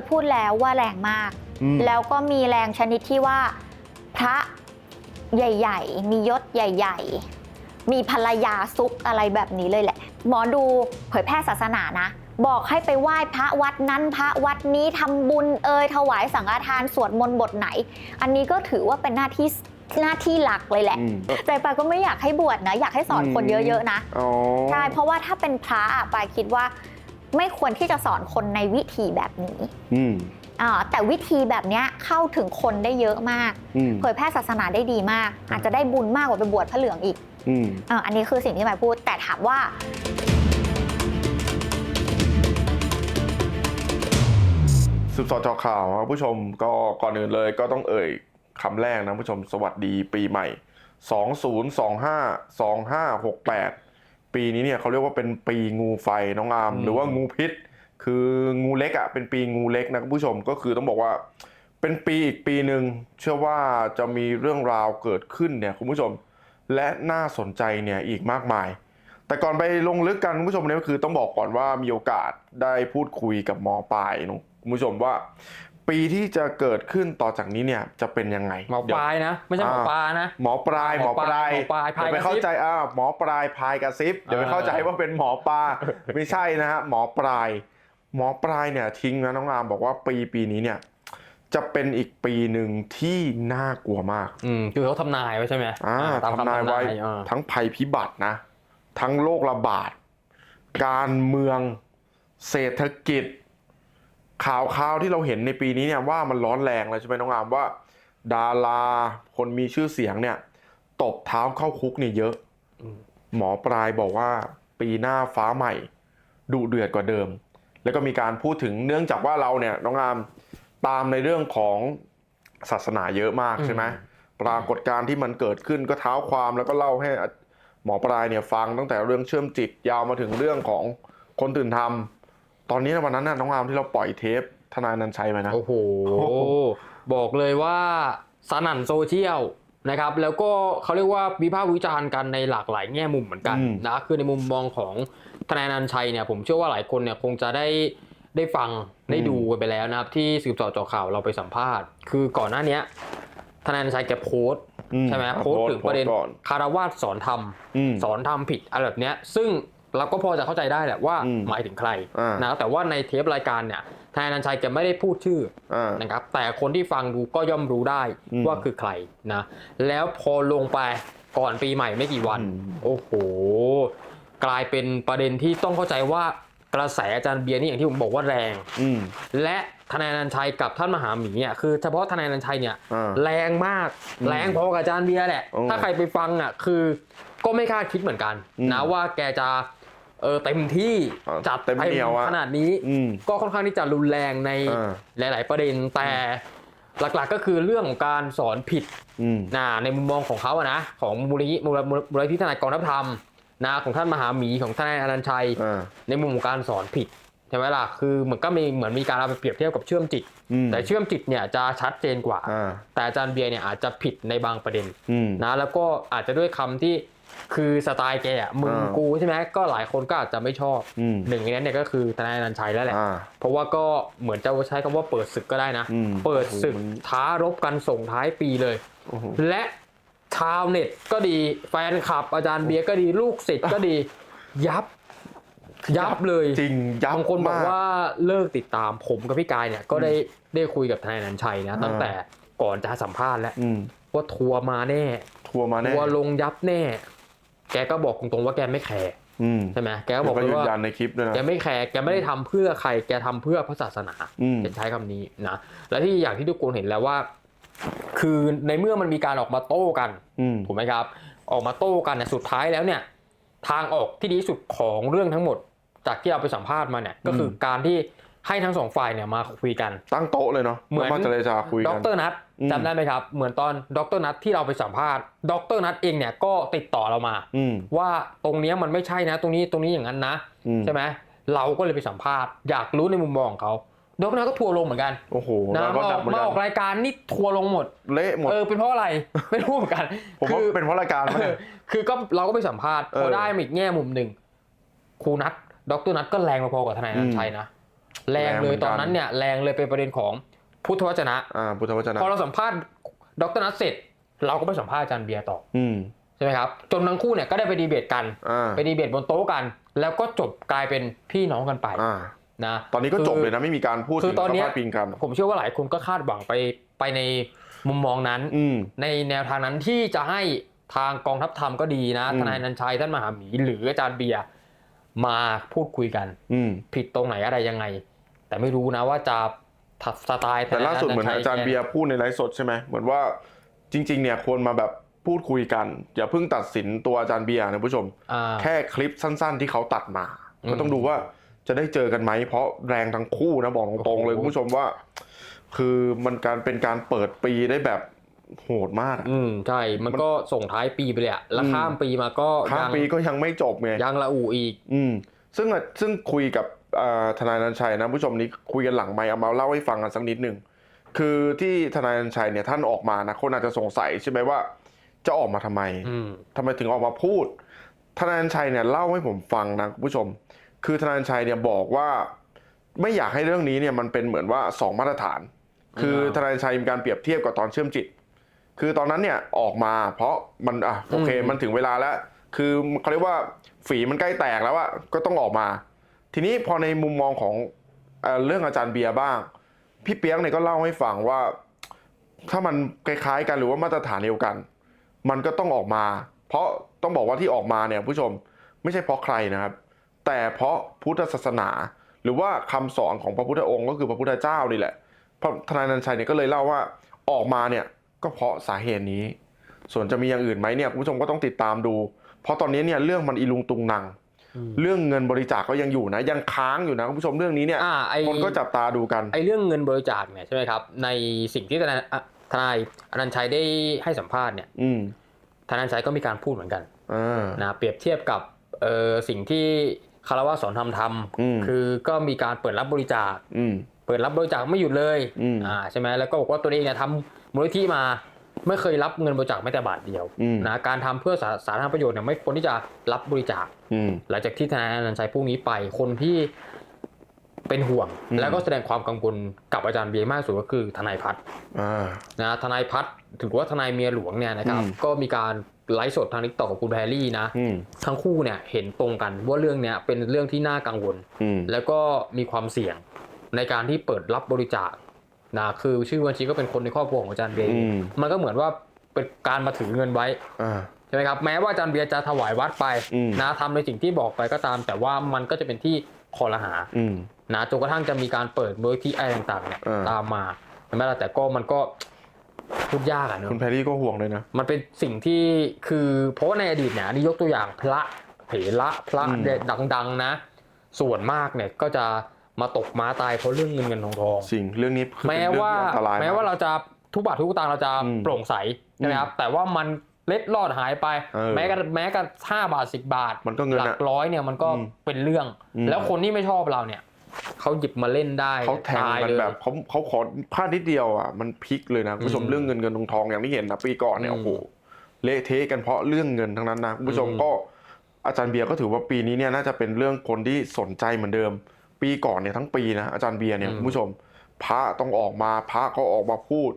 ยพูดแล้วว่าแรงมาก อืม แล้วก็มีแรงชนิดที่ว่าพระใหญ่ ๆ มียศใหญ่ ๆ มีภรรยาซุกอะไรแบบนี้เลยแหละ หมอดูเผยแพร่ศาสนานะ บอกให้ไปไหว้พระวัดนั้นพระวัดนี้ทำบุญเอ่ยถวายสังฆทานสวดมนต์บทไหน อันนี้ก็ถือว่าเป็นหน้าที่หน้าที่หลักเลยแหละ อืม ใจปายก็ไม่อยากให้บวชนะ อยากให้สอนคนเยอะๆนะ อ๋อ ใช่ เพราะว่าถ้าเป็นพระอะปายคิดว่า ไม่ควรที่จะสอนคนในวิธีแบบนี้อืมอ่าแต่วิธีแบบเนี้ยเข้าถึงคนได้เยอะมากอืมเผยแพร่ศาสนาได้ดีมาก อาจจะได้บุญมากกว่าไปบวชพระเหลืองอีกอืมอ่าอันนี้คือสิ่งที่หมายพูด แต่ถามว่าสืบสอจอข่าวครับผู้ชมก็ก่อนอื่นเลยก็ต้องเอ่ยคำแรกนะผู้ชมสวัสดีปีใหม่ 2025 2568 ปีนี้เนี่ยเขาเรียกว่าเป็นปีงูไฟน้องอามอืมหรือว่างูพิษ คืองูเล็กอะเป็นปีงูเล็กนะคุณผู้ชมก็คือต้องบอกว่า เป็นปีอีกปีหนึ่งเชื่อว่าจะมีเรื่องราวเกิดขึ้นเนี่ยคุณผู้ชมและน่าสนใจเนี่ยอีกมากมาย แต่ก่อนไปลงลึกกันคุณผู้ชมเนี่ยก็คือต้องบอกก่อนว่ามีโอกาสได้พูดคุยกับหมอปลายเนอะคุณผู้ชมว่า ปีที่จะเกิดขึ้นต่อจากนี้เนี่ยจะเป็นยังไงหมอเดี๋ยวปลายนะ ไม่ใช่หมอปลานะ หมอปลายหหมมออปปลาลายยหมอปลายเดี๋ยวไปพายกระซิบเข้าใจอ่าหมอปลายพายกระซิบเดี๋ยวไปเข้าใจว่าเป็นหมอปลา ไม่ใช่นะฮะหมอปลาย หมอปลายเนี่ยทิ้งนะน้องอามบอกว่าปีปีนี้เนี่ยจะเป็นอีกปีหนึ่งที่น่ากลัวมากอืมคือเขาทำนายไว้ใช่ไหมอ่าตามคำทำนายไว้อ่าทั้งภัยพิบัตินะ ทั้งโรคระบาด การเมือง เศรษฐกิจ ข่าวข่าวที่เราเห็นในปีนี้เนี่ยว่ามันร้อนแรงเลยใช่ไหมน้องอามว่า ดาราคนมีชื่อเสียงเนี่ยตบเท้าเข้าคุกเนี่ยเยอะอืมหมอปลายบอกว่าปีหน้าฟ้าใหม่ดุเดือดกว่าเดิม แล้วก็มีการพูดถึงเนื่องจากว่าเราเนี่ยน้องอามตามในเรื่องของศาสนาเยอะมากใช่ไหมปรากฏการณ์ที่มันเกิดขึ้นก็เท้าความแล้วก็เล่าให้หมอปลายเนี่ยฟังตั้งแต่เรื่องเชื่อมจิตยาวมาถึงเรื่องของคนตื่นทำ ตอนนี้นะวันนั้นน่ะน้องอามที่เราปล่อยเทปทนายนันชัยไปนะโอ้โหโอ้โห บอกเลยว่าสนั่นโซเชียลนะครับ แล้วก็เขาเรียกว่าวิพากษ์วิจารณ์กันในหลากหลายแง่มุมเหมือนกันนะคือในมุมมองของทนายนันชัยเนี่ยผมเชื่อว่าหลายคนเนี่ยคงจะได้ได้ฟังได้ดูกันไปแล้วนะครับ ที่สืบสอเจาะข่าวเราไปสัมภาษณ์ คือก่อนหน้าเนี้ยทนายนันชัยแกโพสต์อืใช่ไหมอะโพสต์ถึงประเด็นโพสต์ก่อนคารวาสสอนธรรมอืมสอนทำผิดอะไรแบบเนี้ยซึ่ง เราก็พอจะเข้าใจได้แหละว่าอืมหมายถึงใครอ่าน นะแต่ว่าในเทปรายการเนี่ยทนายอนันชัยแกไม่ได้พูดชื่อ อ่า นะครับแต่คนที่ฟังดูก็ย่อมรู้ได้อืมว่าคือใครนะแล้วพอลงไปก่อนปีใหม่ไม่กี่วัน อืม โอ้โห กลายเป็นประเด็นที่ต้องเข้าใจว่ากระแสอาจารย์เบียร์นี่อย่างที่ผมบอกว่าแรง อืม และทนายอนันชัยกับท่านมหาหมีเนี่ยคือเฉพาะทนายอนันชัยเนี่ยอ่าแรงมากอืมแรงพอกับอาจารย์เบียร์แหละ โอ้ถ้าใครไปฟังอะคือก็ไม่คาดคิดเหมือนกันอืม นะว่าแกจะ เออเต็มที่อ่าจัดเต็มเหนียวอะขนาดนี้ อืมก็ค่อนข้างที่จะรุนแรงในอ่า หลาย ๆ ประเด็นแต่หลักๆก็คือเรื่องของการสอนผิด อืม นะในมุมมองของเขาอะนะของมูลนิธิมูลมูลนิธิทนายกองทัพธรรมนะของท่านมหาหมีของทนายอนันต์ชัย อ่า ในมุมของการสอนผิดใช่ไหมล่ะคือเหมือนก็มีเหมือนมีการเอาไปเปรียบเทียบกับเชื่อมจิต อืมแต่เชื่อมจิตเนี่ยจะชัดเจนกว่า อ่า แต่อาจารย์เบียร์เนี่ยอาจจะผิดในบางประเด็นอืม นะแล้วก็อาจจะด้วยคำที่ คือสไตล์แกอะมึงอ่ากูใช่ไหมก็หลายคนก็อาจจะไม่ชอบอืมหนึ่งในนั้นเนี่ยก็คือทนายอนันต์ชัยแล้วแหละ อ่าเพราะว่าก็เหมือนจะใช้คำว่าเปิดศึกก็ได้นะ อืมเปิดศึกโอ้โหมัน ท้ารบกันส่งท้ายปีเลย โอ้โห และชาวเน็ตก็ดีแฟนคลับ อาจารย์เบียร์ก็ดีลูกศิษย์ก็ดี ยับ ยับเลยจริงยับบางคนบอกม ว่าเลิกติดตามผมกับพี่กายเนี่ย ก็ได้ได้คุยกับทนายอนันต์ชัยนะอ่าตั้งแต่ก่อนจะสัมภาษณ์แล้วอืมว่าทัวร์มาแน่ ทัวร์มาแน่ ทัวร์ลงยับแน่ แกก็บอกตรงๆว่าแกไม่แคร์อืมใช่ไหมแกก็แล้วบอกก็เลยยืนว่ายันในคลิปด้วยนะแกไม่แคร์แกไม่ได้ทำเพื่อใคร แกทำเพื่อพระศาสนาอืมจะใช้คำนี้นะและที่อย่างที่ทุกคนเห็นแล้วว่า คือในเมื่อมันมีการออกมาโต้กันอืมถูกไหมครับ ออกมาโต้กันเนี่ยสุดท้ายแล้วเนี่ย ทางออกที่ดีที่สุดของเรื่องทั้งหมด จากที่เราไปสัมภาษณ์มาเนี่ย ก็คือการที่ ให้ทั้งสองฝ่ายเนี่ยมาคุยกัน ตั้งโต๊ะเลยเนาะเหมือนแล้วก็เจรจาคุยดกันรนัทอืมจำได้ไหมครับ เหมือนตอนดรนัทที่เราไปสัมภาษณ์ดรนัทเองเนี่ยก็ติดต่อเรามาอืมว่าตรงเนี้ยมันไม่ใช่นะ ตรงนี้ตรงนี้อย่างนั้นนะอืมใช่ไหมเราก็เลยไปสัมภาษณ์อยากรู้ในมุมมองของเขาดรนัทก็ทัวร์ลงเหมือนกันโอ้โหนะแล้วก็มาอดัอบกเหมือนมากัออกนรายการนี่ทัวร์ลงหมดเละหมดเออเป็นเพราะอะไรไม่รู้เหมือนกันผมว่าเป็นเพราะรายการมั้ยเออคือก็เราก็ไปสัมภาษณ์เออพอได้มาอีกแง่มุมหนึ่งครูนัทดรนัทก็แรงพอๆกับทนายอนันต์ชัยนะ แรงแรงเลเหมืยอนกันตอนนั้นเนี่ยแรงเลยเป็นประเด็นของพุทธวจนะอ่าพุทธวจนะพอเราสัมภาษณ์ดรนัทเสร็จ เราก็ไปสัมภาษณ์อาจารย์เบียร์ต่ออืมใช่ไหมครับจนทั้งคู่เนี่ยก็ได้ไปดีเบตกันอ่าไปดีเบตบนโต๊ะกัน แล้วก็จบกลายเป็นพี่น้องกันไปอ่านะตอนนี้ก็จบเลยนะไม่มีการพูดคืถึองตอนแล้วเนี้ก็ยพาดพิงกันผมเชื่อว่าหลายคนก็คาดหวังไปไปในมุมมองนั้นอืมในแนวทางนั้นที่จะให้ทางกองทัพธรรมก็ดีนะอืมทนายนันชัยท่านมหาหมีหรืออาจารย์เบียร์ มาพูดคุยกัน อืม ผิดตรงไหนอะไรยังไง แต่ไม่รู้นะว่าจะทัสไตล์แต่ล่าสุดเหมือนอาจารย์เบียร์พูดในไลฟ์สดใช่ไหมเหมือนว่าจริง ๆ เนี่ยควรมาแบบพูดคุยกัน อย่าเพิ่งตัดสินตัวอาจารย์เบียร์นะผู้ชมอ่าแค่คลิปสั้น ๆ ที่เขาตัดมาอืมก็ต้องดูว่าจะได้เจอกันไหม เพราะแรงทั้งคู่นะบอกตรงๆเลยโอ้โหคุณผู้ชมว่า คือมันการเป็นการเปิดปีได้แบบ โหดมากอะอืมใช่ มันก็ส่งท้ายปีไปเลยอะแล้วอืมข้ามปีมาก็ข้ามยังปีก็ยังไม่จบไงยังละอูอีก อืมซึ่งอะซึ่งคุยกับอ่าทนายนันชัยนะผู้ชมนี้คุยกันหลังไมค์เอามาเล่าให้ฟังกันสักนิดหนึ่งคือที่ทนายนันชัยเนี่ยท่านออกมานะคนอาจจะสงสัยใช่ไหมว่า จะออกมาทำไมอืมทำไมถึงออกมาพูด ทนายนันชัยเนี่ยเล่าให้ผมฟังนะคุณผู้ชม คือทนายนันชัยเนี่ยบอกว่า ไม่อยากให้เรื่องนี้เนี่ยมันเป็นเหมือนว่าสองมาตรฐาน คืออ่าทนายนันชัยมีการเปรียบเทียบกับตอนเชื่อมจิต คือตอนนั้นเนี่ยออกมาเพราะมันอะโอเคอืมมันถึงเวลาแล้ว คือเขาเรียกว่าฝีมันใกล้แตกแล้วอะก็ต้องออกมา ทีนี้พอในมุมมองของเอ่อเรื่องอาจารย์เบียร์บ้าง พี่เปียกเนี่ยก็เล่าให้ฟังว่า ถ้ามันคล้ายๆกันหรือว่ามาตรฐานเดียวกัน มันก็ต้องออกมา เพราะต้องบอกว่าที่ออกมาเนี่ยผู้ชมไม่ใช่เพราะใครนะครับ แต่เพราะพุทธศาสนา หรือว่าคำสอนของพระพุทธองค์ก็คือพระพุทธเจ้านี่แหละพระทนายนันชัยเนี่ยก็เลยเล่าว่าออกมาเนี่ย ก็เพราะสาเหตุนี้ ส่วนจะมีอย่างอื่นไหมเนี่ยคุณผู้ชมก็ต้องติดตามดู เพราะตอนนี้เนี่ยเรื่องมันอีลุงตุงนังอืมเรื่องเงินบริจาคก็ยังอยู่นะ ยังค้างอยู่นะคุณผู้ชมเรื่องนี้เนี่ยอ่าไอคนก็จับตาดูกันไอเรื่องเงินบริจาคเนี่ยใช่ไหมครับ ในสิ่งที่ทนายอะทนายอนันต์ชัยได้ให้สัมภาษณ์เนี่ยอืมทนายอนันต์ชัยก็มีการพูดเหมือนกันอ่านะเปรียบเทียบกับเออสิ่งที่คารวะสอนธรรมทอืมำคือก็มีการเปิดรับบริจาคอืมเปิดรับบริจาคไม่หยุดเลยอืมอ่าใช่ไหมแล้วก็บอกว่าตัวเองเนี่ยทำ มูลนิธิมาไม่เคยรับเงินบริจาคแม้แต่บาทเดียวอืมนะการทำเพื่อสาสาธารณประโยชน์เนี่ยไม่ควรที่จะรับบริจาคอืมหลังจากที่ทนายอนันต์ชัยพวกนี้ไปคนที่เป็นห่วงอืมแล้วก็แสดงความกังวลกับอาจารย์เบียร์มากที่สุดก็คือทนายพัฒน์อ่านะทนายพัฒน์ถือว่าทนายเมียหลวงเนี่ยนะครับอืมก็มีการไลฟ์สดทางนิกต่อกับคุณแพรรี่นะอืมทั้งคู่เนี่ยเห็นตรงกันว่าเรื่องเนี้ยเป็นเรื่องที่น่ากังวลอืมแล้วก็มีความเสี่ยงในการที่เปิดรับบริจาค นะคือชื่อบัญชีก็เป็นคนในครอบครัวของอาจารย์เบียร์อืม มันก็เหมือนว่าเป็นการมาถือเงินไว้ อ่า ใช่ไหมครับแม้ว่าอาจารย์เบียร์จะถวายวัดไปอืม นะทำในสิ่งที่บอกไปก็ตาม แต่ว่ามันก็จะเป็นที่คอรหาอืม นะจนกระทั่งจะมีการเปิดโดยที่ไอ้ต่างๆเนี่ยอ่า ตามมาใช่ไหมล่ะแต่ก็มันก็พูดยากอะเนอะคุณแพรรี่ก็ห่วงเลยนะ มันเป็นสิ่งที่คือเพราะว่าในอดีตเนี่ยอันนี่ยกตัวอย่างพระเถระพระอืมเด็ดดัง ๆ นะ ส่วนมากเนี่ยก็จะ มาตกม้าตายเพราะเรื่องเงินเงินทองทองสิ่งเรื่องนี้คือแม้เป็นเรื่องว่าที่อันตรายแม้ว่าเราจะทุกบาททุกสตางค์เราจะอืมโปร่งใสใช่ไหมครับแต่ว่ามันเล็ดลอดหายไปเออแม้กระแม้กระห้าบาทสิบบาทมันก็เงินหลัอะกร้อยเนี่ยมันก็อืมเป็นเรื่องอืมแล้วคนที่ไม่ชอบเราเนี่ยเขาหยิบมาเล่นได้เขาแทงตายกันเลยแบบเขาเขาขอพลาดนิดเดียวอะมันพลิกเลยนะคุณผู้ชมอืมเรื่องเงินเงินทองทองอย่างที่เห็นนะปีก่อนเนี่ยอืมโอ้โหเละเทะกันเพราะเรื่องเงินทั้งนั้นนะคุณผู้ชมอืมก็อาจารย์เบียร์ก็ถือว่าปีนี้เนี่ยน่าจะเป็นเรื่องคนที่สนใจเหมือนเดิม ปีก่อนเนี่ยทั้งปีนะอาจารย์เบียร์เนี่ยคุณผู้ชม พระต้องออกมาพระก็ออกมาพูด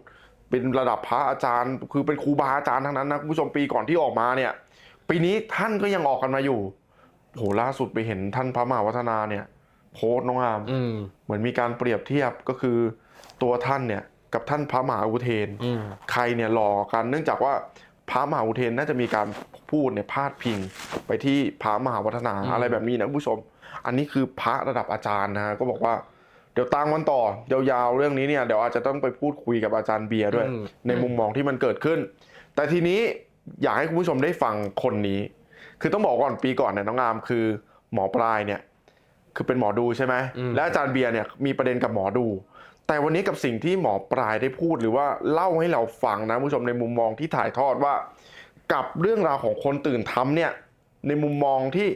เป็นระดับพระอาจารย์ คือเป็นครูบาอาจารย์ทั้งนั้นนะคุณผู้ชมปีก่อนที่ออกมาเนี่ย ปีนี้ท่านก็ยังออกกันมาอยู่โหล่าสุดไปเห็นท่านพระมหาวัฒนาเนี่ย โพสต์น้องอามอืมเหมือนมีการเปรียบเทียบก็คือตัวท่านเนี่ยกับท่านพระมหาอุเทนอืมใครเนี่ยหล่อกัน เนื่องจากว่าพระมหาอุเทนน่าจะมีการพูดเนี่ยพาดพิงไปที่พระมหาวัฒนาอืมอะไรแบบนี้นะคุณผู้ชม อันนี้คือพระระดับอาจารย์นะฮะก็บอกว่าเดี๋ยวตามวันต่อยาวๆเรื่องนี้เนี่ยเดี๋ยวอาจจะต้องไปพูดคุยกับอาจารย์เบียร์ด้วยอืมในมุมมองที่มันเกิดขึ้น แต่ทีนี้อยากให้คุณผู้ชมได้ฟังคนนี้ คือต้องบอกก่อนปีก่อนเนี่ยน้องอามคือหมอปลายเนี่ยคือเป็นหมอดูใช่ไหมอืมและอาจารย์เบียร์เนี่ยมีประเด็นกับหมอดู แต่วันนี้กับสิ่งที่หมอปลายได้พูดหรือว่าเล่าให้เราฟังนะคุณผู้ชมในมุมมองที่ถ่ายทอดว่า กับเรื่องราวของคนตื่นทำเนี่ยในมุมมองที่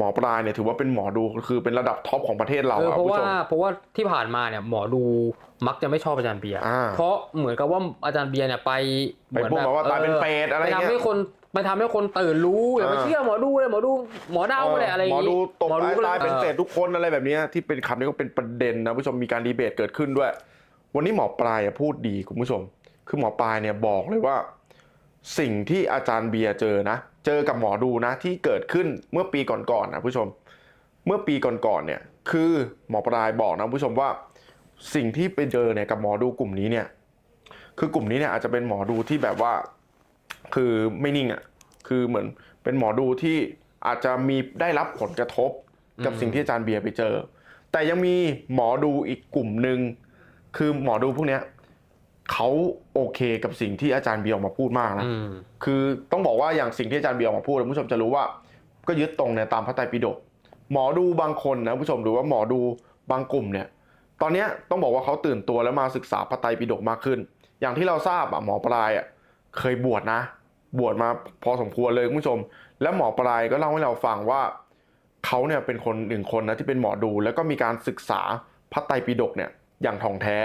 หมอปลายเนี่ยถือว่าเป็นหมอดูคือเป็นระดับท็อปของประเทศเราเอออะเพคุณราะผู้ว่าชมเพราะว่าที่ผ่านมาเนี่ยหมอดูมักจะไม่ชอบอาจารย์เบียร์อ่าเพราะเหมือนกับว่าอาจารย์เบียร์เนี่ยไปไปพูดมาว่าตายเป็นเปรตอะไรไปเงี้ยทำให้คนไปทำให้คนตื่นรู้อย่าไปอ่าเชื่อหมอดูเลยหมอดูหมอเดาเลยอะไรอหมย่างองี้ดูตกหมอตายก็ลตายเป็นออเศษทุกคนอะไรแบบเนี้ยที่เป็นคำนี้ก็เป็นประเด็นนะผู้ชมมีการดีเบตเกิดขึ้นด้วย วันนี้หมอปลายอะพูดดีคุณผู้ชม คือหมอปลายเนี่ยบอกเลยว่า สิ่งที่อาจารย์เบียร์เจอนะ เจอกับหมอดูนะที่เกิดขึ้นเมื่อปีก่อนๆนะผู้ชม เมื่อปีก่อนๆเนี่ยคือหมอปลายบอกนะผู้ชมว่า สิ่งที่ไปเจอเนี่ยกับหมอดูกลุ่มนี้เนี่ย คือกลุ่มนี้เนี่ยอาจจะเป็นหมอดูที่แบบว่า คือไม่นิ่งอะคือเหมือนเป็นหมอดูที่อาจจะมีได้รับผลกระทบกับสิ่งที่อาจารย์เบียร์ไปเจอ แต่ยังมีหมอดูอีกกลุ่มหนึ่งคือหมอดูพวกเนี้ย เขาโอเคกับสิ่งที่อาจารย์เบียร์ออกมาพูดมากนะอืมคือต้องบอกว่าอย่างสิ่งที่อาจารย์เบียร์ออกมาพูดคุณผู้ชมจะรู้ว่า ก็ยึดตรงเนี่ยตามพระไตรปิฎกหมอดูบางคนนะคุณผู้ชมหรือว่าหมอดูบางกลุ่มเนี่ย ตอนเนี้ยต้องบอกว่าเขาตื่นตัวแล้วมาศึกษาพระไตรปิฎกมากขึ้น อย่างที่เราทราบอะหมอปลายอะเคยบวชนะ บวชมาพอสมควรเลยคุณผู้ชม แล้วหมอปลายก็เล่าให้เราฟังว่าเขาเนี่ยเป็นคนหนึ่งคนนะที่เป็นหมอดู แล้วก็มีการศึกษาพระไตรปิฎกเนี่ยอย่างท่องแท้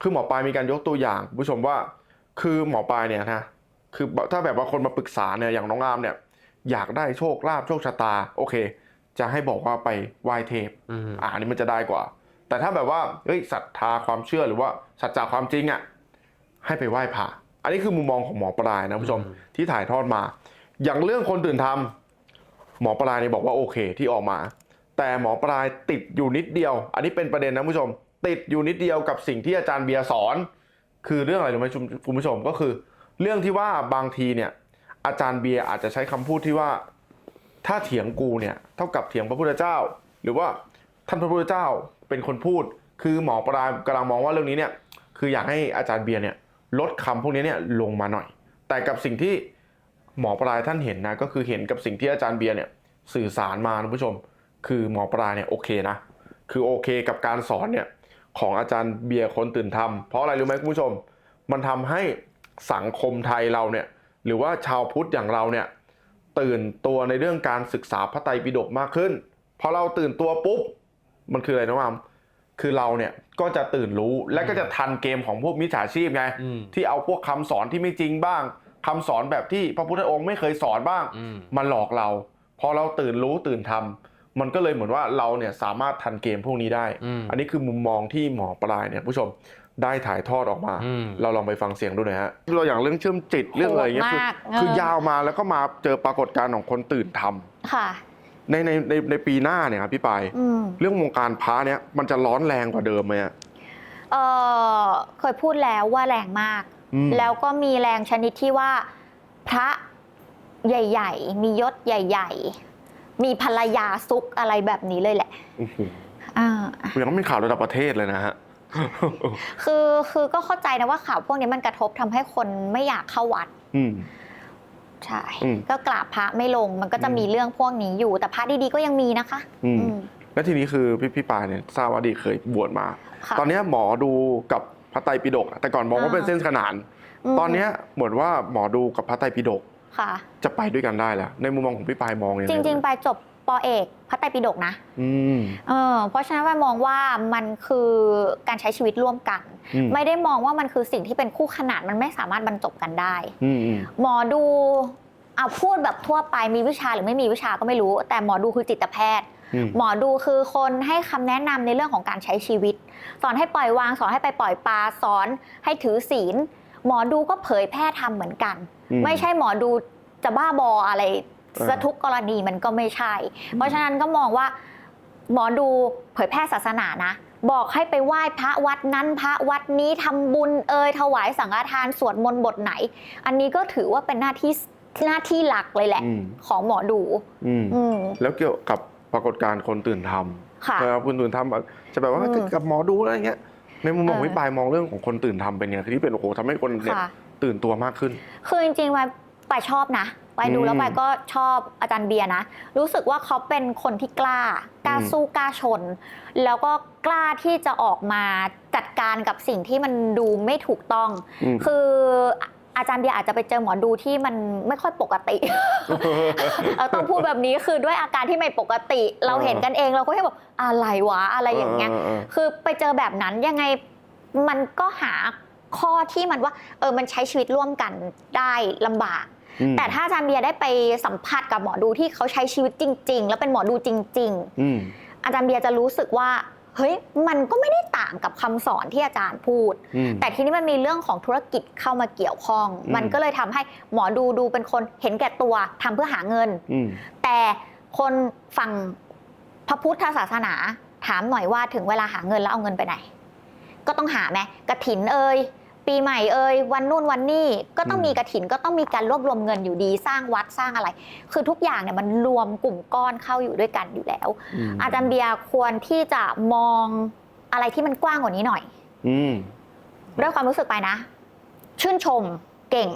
คือหมอปลายมีการยกตัวอย่างคุณผู้ชมว่า คือหมอปลายเนี่ยนะคือถ้าแบบว่าคนมาปรึกษาเนี่ยอย่างน้องอามเนี่ย อยากได้โชคลาภโชคชะตา โอเค จะให้บอกว่าไปไหว้เทพอืมอ่าอันนี้มันจะได้กว่า แต่ถ้าแบบว่าเฮ้ยศรัทธาความเชื่อหรือว่าสัจจะความจริงอะให้ไปไหว้พระอันนี้คือมุมมองของหมอปลายนะผู้ชมอืมที่ถ่ายทอดมา อย่างเรื่องคนตื่นทำหมอปลายเนี่ยบอกว่าโอเคที่ออกมา แต่หมอปลายติดอยู่นิดเดียว อันนี้เป็นประเด็นนะผู้ชม ติดอยู่นิดเดียวกับสิ่งที่อาจารย์เบียร์สอน คือเรื่องอะไรรู้ไหมคุณผู้ชมก็คือ เรื่องที่ว่าบางทีเนี่ยอาจารย์เบียร์อาจจะใช้คำพูดที่ว่า ถ้าเถียงกูเนี่ยเท่ากับเถียงพระพุทธเจ้า หรือว่าท่านพระพุทธเจ้าเป็นคนพูด คือหมอปลายกำลังมองว่าเรื่องนี้เนี่ยคืออยากให้อาจารย์เบียร์เนี่ยลดคำพวกนี้เนี่ยลงมาหน่อย แต่กับสิ่งที่หมอปลายท่านเห็นนะก็คือเห็นกับสิ่งที่อาจารย์เบียร์เนี่ยสื่อสารมานะผู้ชม คือหมอปลายเนี่ยโอเคนะคือโอเคกับการสอนเนี่ย ของอาจารย์เบียร์คนตื่นทำเพราะอะไรรู้ไหมคุณผู้ชม มันทำให้สังคมไทยเราเนี่ยหรือว่าชาวพุทธอย่างเราเนี่ยตื่นตัวในเรื่องการศึกษาพระไตรปิฎกมากขึ้นพอเราตื่นตัวปุ๊บมันคืออะไรน้องอามคือเราเนี่ยก็จะตื่นรู้และก็จะทันเกมของพวกมิจฉาชีพไงอืมที่เอาพวกคำสอนที่ไม่จริงบ้างคำสอนแบบที่พระพุทธองค์ไม่เคยสอนบ้างอืมมาหลอกเรา พอเราตื่นรู้ตื่นทำ มันก็เลยเหมือนว่าเราเนี่ยสามารถทันเกมพวกนี้ได้อืมอันนี้คือมุมมองที่หมอปลายเนี่ยผู้ชมได้ถ่ายทอดออกมาอืมเราลองไปฟังเสียงดูหน่อยฮะเราอย่างเรื่องเชื่อมจิตเรื่องอะไรเงี้ยคือโหดมากคือเออยาวมาแล้วก็มาเจอปรากฏการณ์ของคนตื่นทำค่ะในในในในปีหน้าเนี่ยครับพี่ปายอืมเรื่องวงการพระเนี่ยมันจะร้อนแรงกว่าเดิมไหมอะเออเคยพูดแล้วว่าแรงมากอืมแล้วก็มีแรงชนิดที่ว่าพระใหญ่ ๆ มียศใหญ่ ๆ มีภรรยาซุกอะไรแบบนี้เลยแหละโอ้โหอ่า ยังเป็นข่าวระดับประเทศเลยนะฮะ คือคือก็เข้าใจนะว่าข่าวพวกนี้มันกระทบทำให้คนไม่อยากเข้าวัด อืม ใช่ อืมก็กราบพระไม่ลงมันก็จะอืมมีเรื่องพวกนี้อยู่ แต่พระดีๆก็ยังมีนะคะอืมอืมแล้วทีนี้คือพี่พี่ปายเนี่ยทราบว่าดีเคยบวชมา ค่ะ ตอนเนี้ยหมอดูกับพระไตรปิฎกอะแต่ก่อนมองว่าอ่า เป็นเส้นขนานมตอนเนี้ยเหมือนว่าหมอดูกับพระไตรปิฎก ค่ะ จะไปด้วยกันได้แล้วในมุมมองของพี่ปายมองยังไงจริง ๆ ไปจบปอเอกพระไตรปิฎกนะอืมเออเพราะฉะนั้นไปมองว่ามันคือการใช้ชีวิตร่วมกัน อืมไม่ได้มองว่ามันคือสิ่งที่เป็นคู่ขนานมันไม่สามารถบรรจบกันได้ อืมอืมหมอดูเอาพูดแบบทั่วไปมีวิชาหรือไม่มีวิชาก็ไม่รู้ แต่หมอดูคือจิตแพทย์ อืม หมอดูคือคนให้คำแนะนำในเรื่องของการใช้ชีวิต สอนให้ปล่อยวางสอนให้ไปปล่อยปลาสอนให้ถือศีล หมอดูก็เผยแพร่ทำเหมือนกันอืม ไม่ใช่หมอดูจะบ้าบออะไรอ่าสะทุกกรณีมันก็ไม่ใช่ เพราะฉะนั้นก็มองว่าหมอดูเผยแพร่ศาสนานะ บอกให้ไปไหว้พระวัดนั้นพระวัดนี้ทำบุญเอ่ยถวายสังฆทานสวดมนต์บทไหน อันนี้ก็ถือว่าเป็นหน้าที่หน้าที่หลักเลยแหละอืมของหมอดูอืมอืมแล้วเกี่ยวกับปรากฏการณ์คนตื่นทค่ะำนะครับคุณตื่นทำจะแบบว่าอืมกับหมอดูอะไรเงี้ยในมุมมองเออพี่ปายมองเรื่องของคนตื่นทำเป็นไงที่เป็นโอ้โหทำให้คนเนี่ยค่ะ ตื่นตัวมากขึ้น คือจริงๆไปไปชอบนะไปดูอืมแล้วไปก็ชอบอาจารย์เบียร์นะ รู้สึกว่าเขาเป็นคนที่กล้ากล้าอืมสู้กล้าชน แล้วก็กล้าที่จะออกมาจัดการกับสิ่งที่มันดูไม่ถูกต้องอืมคืออาจารย์เบียร์อาจจะไปเจอหมอดูที่มันไม่ค่อยปกติเราต้องพูดแบบนี้คือด้วยอาการที่ไม่ปกติ เราเห็นกันเองเราก็แค่แบบอะไรวะอะไรอย่างเงี้ย คือไปเจอแบบนั้นยังไงมันก็หา ข้อที่มันว่าเออมันใช้ชีวิตร่วมกันได้ลำบาก อืมแต่ถ้าอาจารย์เบียร์ได้ไปสัมผัสกับหมอดูที่เขาใช้ชีวิตจริง ๆ แล้วเป็นหมอดูจริง ๆ อืมอาจารย์เบียร์จะรู้สึกว่าเฮ้ยมันก็ไม่ได้ต่างกับคำสอนที่อาจารย์พูด อืม แต่ทีนี้มันมีเรื่องของธุรกิจเข้ามาเกี่ยวข้อง อืม มันก็เลยทำให้หมอดูดูเป็นคนเห็นแก่ตัวทำเพื่อหาเงิน อืม แต่คนฝั่งพระพุทธศาสนาถามหน่อยว่าถึงเวลาหาเงินแล้วเอาเงินไปไหน ก็ต้องหาไหมกระถินเอ่ยปีใหม่เอ่ยวันนู่นวันนี่ก็ต้องอืมมีกระถินก็ต้องมีการรวบรวมเงินอยู่ดีสร้างวัดสร้างอะไร คือทุกอย่างเนี่ยมันรวมกลุ่มก้อนเข้าอยู่ด้วยกันอยู่แล้วมอาจารย์เบียร์ควรที่จะมองอะไรที่มันกว้างกว่านี้หน่อยอืมด้วยความรู้สึกไปนะ ชื่นชมเก่ง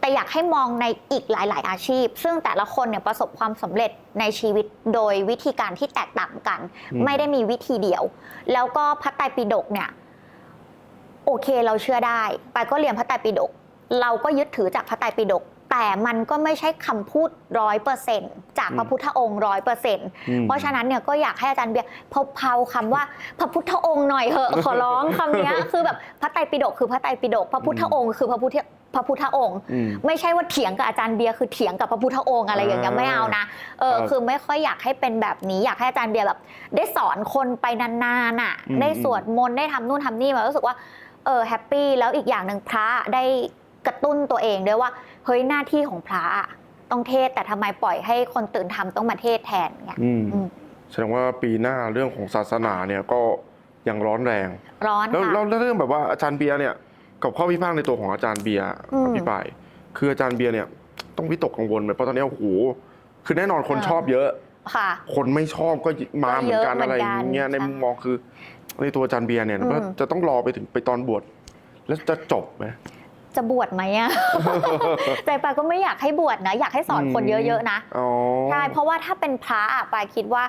แต่อยากให้มองในอีกหลาย ๆ อาชีพ ซึ่งแต่ละคนเนี่ยประสบความสำเร็จในชีวิตโดยวิธีการที่แตกต่างกันอืมไม่ได้มีวิธีเดียว แล้วก็พระไตรปิฎกเนี่ย โอเคเราเชื่อได้ไปก็เรียนพระไตรปิฎกเราก็ยึดถือจากพระไตรปิฎกแต่มันก็ไม่ใช่คำพูดร้อยเปอร์เซ็นจากพระพุทธองค์ร้อยเปอร์เซ็นอืมเพราะฉะนั้นเนี่ยก็อยากให้อาจารย์เบียร์เพาๆคำว่าพระพุทธองค์หน่อยเหอะขอร้องคำเนี้ยคือแบบพระไตรปิฎกคือพระไตรปิฎกพระพุทธองค์คือพระพุทธพระพุทธองค์อืมไม่ใช่ว่าเถียงกับอาจารย์เบียร์คือเถียงกับพระพุทธองค์อะไรอย่างเงี้ยอ่าไม่เอานะเออครับคือไม่ค่อยอยากให้เป็นแบบนี้ อยากให้อาจารย์เบียร์แบบ ได้สอนคนไปนานๆอะอืมได้สวดมนต์ได้ทำนู่นทำนี่มารู้สึกว่า เออแฮปปี้แล้วอีกอย่างหนึ่งพระได้กระตุ้นตัวเองด้วยว่าเฮ้ยหน้าที่ของพระอะต้องเทศแต่ทำไมปล่อยให้คนตื่นทำต้องมาเทศแทนเงี้ยอืมอืมแสดงว่าปีหน้าเรื่องของศาสนาเนี่ยก็ยังร้อนแรง ร้อนแล้วค่ะแล้วแล้วเรื่องแบบว่าอาจารย์เบียร์เนี่ยกับข้อพิพาทในตัวของอาจารย์เบียร์อืมอภิปรายคืออาจารย์เบียร์เนี่ยต้องวิตกกังวลไหมเพราะตอนนี้โอ้โหคือแน่นอนคนอ่าชอบเยอะ ค่ะ คนไม่ชอบก็มาเหมือนกันก็เยอะอะไรอย่างเงี้ยเหมืในอนกันมุมมองคือ ในตัวอาจารย์เบียร์เนี่ยอืมก็จะต้องรอไปถึงไปตอนบวชแล้วจะจบไหมจะบวชไหมอะใจปายก็ไม่อยากให้บวชนะ อยากให้สอนคนเยอะๆนะอ๋อใช่เพราะว่าถ้าเป็นพระอะปายคิดว่า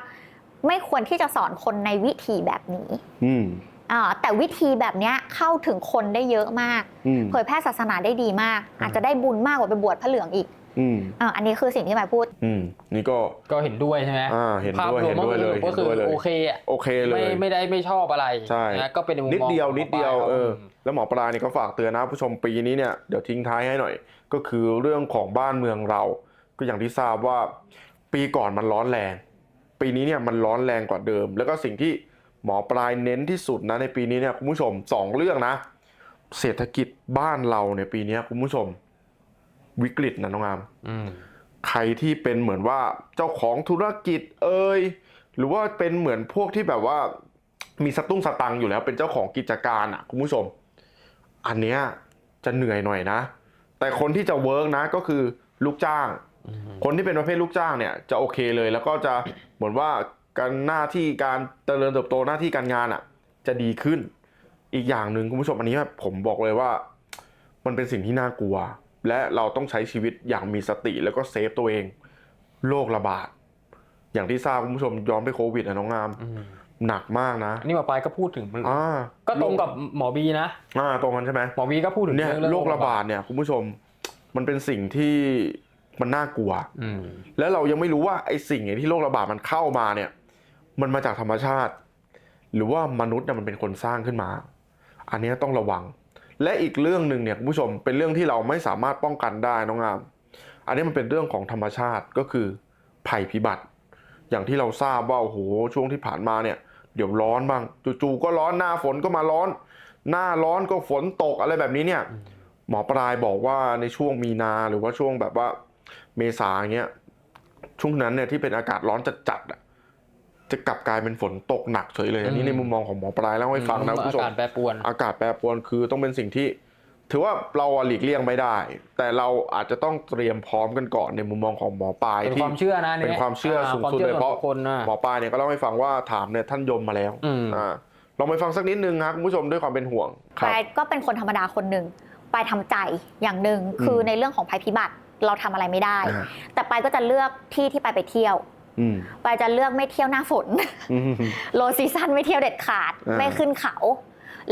ไม่ควรที่จะสอนคนในวิธีแบบนี้อืมอ่าแต่วิธีแบบเนี้ยเข้าถึงคนได้เยอะมากอืมเผยแพร่ศาสนาได้ดีมาก อาจจะได้บุญมากกว่าไปบวชพระเหลืองอีก อืมอ่าอันนี้คือสิ่งที่ปายพูด อืมนี่ก็ก็เห็นด้วยใช่ไหมอ่าเห็นภาพด้วยรวเห็มนด้วยเลยก็คือเห็นด้วยเลย โอเคอะโอเคเลไม่ยไม่ได้ไม่ชอบอะไรใช่ นะก็เป็นในมุมมองนิดเดียวของนิดเดียวหมอปลาเออมแล้วหมอปลาเนี่ยก็ฝากเตือนนะผู้ชมปีนี้เนี่ยเดี๋ยวทิ้งท้ายให้หน่อย ก็คือเรื่องของบ้านเมืองเรา ก็อย่างที่ทราบว่า ปีก่อนมันร้อนแรง ปีนี้เนี่ยมันร้อนแรงกว่าเดิม แล้วก็สิ่งที่หมอปลายเน้นที่สุดนะในปีนี้เนี่ยคุณผู้ชมสองเรื่องนะ เศรษฐกิจบ้านเราเนี่ยปีนี้คุณผู้ชม วิกฤตนะน้องอามอืมใครที่เป็นเหมือนว่าเจ้าของธุรกิจเอ่ยหรือว่าเป็นเหมือนพวกที่แบบว่า มีสตุ้งสตังค์อยู่แล้ว เป็นเจ้าของกิจการอะ คุณผู้ชม อันเนี้ยจะเหนื่อยหน่อยนะ แต่คนที่จะเวิร์กนะก็คือลูกจ้าง คนที่เป็นประเภทลูกจ้างเนี่ยจะโอเคเลย แล้วก็จะเหมือนว่าการหน้าที่การเจริญเติบโตหน้าที่การงานอะ จะดีขึ้น อีกอย่างหนึ่งคุณผู้ชมอันนี้ผมบอกเลยว่า มันเป็นสิ่งที่น่ากลัว และเราต้องใช้ชีวิตอย่างมีสติแล้วก็เซฟตัวเอง โรคระบาด อย่างที่ทราบคุณผู้ชมย้อนไปโควิดอะน้องงามอืมหนักมากนะอันนี้หมอปลายก็พูดถึงมันอ่าก็ตรงกับหมอบีนะอ่าตรงกันใช่ไหมหมอบีก็พูดถึงเนี่ยเรื่องโรคระบาดเนี่ยคุณผู้ชมมันเป็นสิ่งที่มันน่ากลัวอืมแล้วเรายังไม่รู้ว่าไอ้สิ่งที่โรคระบาดมันเข้ามาเนี่ย มันมาจากธรรมชาติ หรือว่ามนุษย์เนี่ยมันเป็นคนสร้างขึ้นมา อันเนี้ยต้องระวัง และอีกเรื่องหนึ่งเนี่ยคุณผู้ชมเป็นเรื่องที่เราไม่สามารถป้องกันได้น้องงาม อันนี้มันเป็นเรื่องของธรรมชาติก็คือภัยพิบัติ อย่างที่เราทราบว่าโอ้โหช่วงที่ผ่านมาเนี่ยเดี๋ยวร้อนบ้างจู่ๆก็ร้อนหน้าฝนก็มาร้อน หน้าร้อนก็ฝนตกอะไรแบบนี้เนี่ยหมอปลายบอกว่าในช่วงมีนาหรือว่าช่วงแบบว่าเมษาเงี้ยช่วงนั้นเนี่ยที่เป็นอากาศร้อนจัดๆอะ จะกลับกลายเป็นฝนตกหนักเฉยเลยอันนี้อืมในมุมมองของหมอปลายเล่าให้ฟังนะคุณอาผู้ชมกาศแปรปรวนอากาศแปรปรวนคือต้องเป็นสิ่งที่ ถือว่าเราอะหลีกเลี่ยงไม่ได้ แต่เราอาจจะต้องเตรียมพร้อมกันก่อนในมุมมองของหมอปลายเป็นที่ความเชื่อนะอัเป็นความเชื่อสูงสุดเลยเพราะคนนะหมอปลายเนี่ยก็เล่าให้ฟังว่าถามเนี่ยท่านยมมาแล้วอืมอ่าลองไปฟังสักนิดนึงนะคุณผู้ชมด้วยความเป็นห่วงปายก็เป็นคนธรรมดาคนหนึ่งปายทำใจอย่างหนึ่งคือในเรื่องของภัยพิบัติเราทำอะไรไม่ได้อ่าแต่ปายก็จะเลือกที่ที่ไปายไปเที่ยวอืม ปายจะเลือกไม่เที่ยวหน้าฝนอืมโลซีซันไม่เที่ยวเด็ดขาดอ่าไม่ขึ้นเขา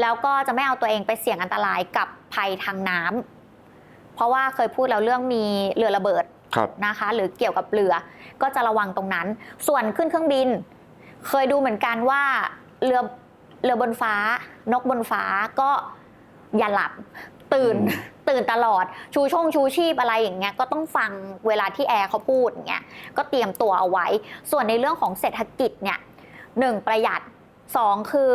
แล้วก็จะไม่เอาตัวเองไปเสี่ยงอันตรายกับภัยทางน้ำเพราะว่าเคยพูดแล้วเรื่องมีเรือระเบิดครับนะคะ หรือเกี่ยวกับเรือก็จะระวังตรงนั้น ส่วนขึ้นเครื่องบิน เคยดูเหมือนกันว่าเรือเรือบนฟ้า นกบนฟ้าก็อย่าหลับ ตื่นอืมตื่นตลอดชูช่องชูชีพอะไรอย่างเงี้ยก็ต้องฟังเวลาที่แอร์เขาพูดอย่างเงี้ยก็เตรียมตัวเอาไว้ ส่วนในเรื่องของเศรษฐกิจเนี่ยหนึ่งประหยัดสองคือ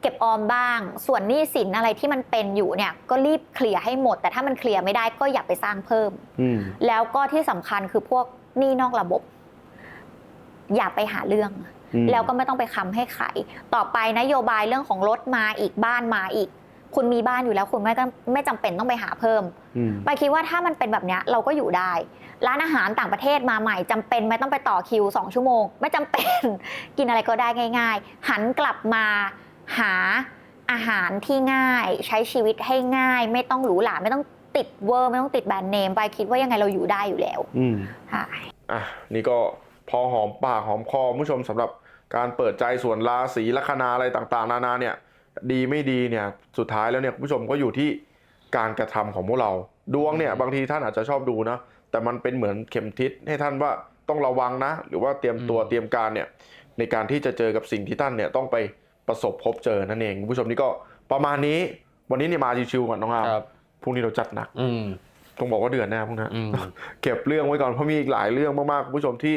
เก็บออมบ้าง ส่วนหนี้สินอะไรที่มันเป็นอยู่เนี่ยก็รีบเคลียร์ให้หมด แต่ถ้ามันเคลียร์ไม่ได้ก็อย่าไปสร้างเพิ่มอืมแล้วก็ที่สำคัญคือพวกหนี้นอกระบบ อย่าไปหาเรื่องอืมแล้วก็ไม่ต้องไปค้ำให้ใครต่อไปนโยบายเรื่องของรถมาอีกบ้านมาอีก คุณมีบ้านอยู่แล้วคุณไม่ต้องไม่จำเป็นต้องไปหาเพิ่มอืม ไปคิดว่าถ้ามันเป็นแบบเนี้ยเราก็อยู่ได้ ร้านอาหารต่างประเทศมาใหม่จำเป็นไหม่ต้องไปต่อคิว 2 ชั่วโมง ไม่จำเป็น กินอะไรก็ได้ง่าย ๆ หันกลับมาหาอาหารที่ง่าย ใช้ชีวิตให้ง่าย ไม่ต้องหรูหราไม่ต้องติดเวอร์ไม่ต้องติดแบรนด์เนมไปคิดว่ายังไงเราอยู่ได้อยู่แล้วอืม ค่ะ อะนี่ก็พอหอมปากหอมคอคุณผู้ชมสำหรับการเปิดใจส่วนราศีลัคนาอะไรต่างๆ นานาเนี่ย ดีไม่ดีเนี่ยสุดท้ายแล้วเนี่ยคุณผู้ชมก็อยู่ที่การกระทำของพวกเรา ดวงเนี่ยบางทีท่านอาจจะชอบดูนะแต่มันเป็นเหมือนเข็มทิศให้ท่านว่าต้องระวังนะ หรือว่าเตรียมตัวอืมเตรียมการเนี่ยในการที่จะเจอกับสิ่งที่ท่านเนี่ยต้องไปประสบพบเจอนั่นเองคุณผู้ชมนี่ก็ประมาณนี้วันนี้เนี่ยมาชิวๆก่อนน้องอาร์มครับพรุ่งนี้เราจัดหนักอืมต้องบอกว่าเดือนหน้าพวกนี้อืมเก็บเรื่องไว้ก่อนเพราะมีอีกหลายเรื่องมากๆคุณผู้ชมที่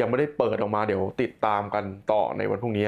ยังไม่ได้เปิดออกมาเดี๋ยวติดตามกันต่อในวันพรุ่งนี้